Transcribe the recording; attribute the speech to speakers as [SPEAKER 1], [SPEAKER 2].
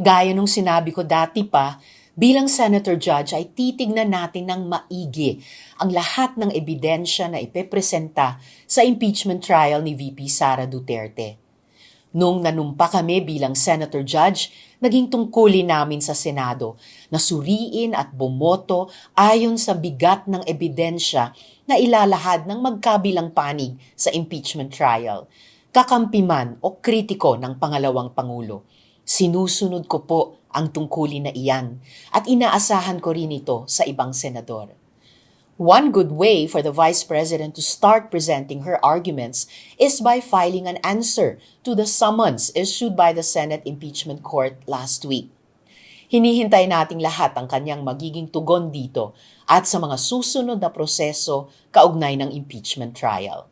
[SPEAKER 1] Gaya nung sinabi ko dati pa, bilang Senator Judge ay titignan natin ng maigi ang lahat ng ebidensya na ipepresenta sa impeachment trial ni VP Sara Duterte. Nung nanumpa kami bilang Senator Judge, naging tungkulin namin sa Senado na suriin at bumoto ayon sa bigat ng ebidensya na ilalahad ng magkabilang panig sa impeachment trial. Kakampi man o kritiko ng pangalawang Pangulo. Sinusunod ko po ang tungkulin na iyan at inaasahan ko rin ito sa ibang senador. One good way for the Vice President to start presenting her arguments is by filing an answer to the summons issued by the Senate Impeachment Court last week. Hinihintay nating lahat ang kanyang magiging tugon dito at sa mga susunod na proseso kaugnay ng impeachment trial.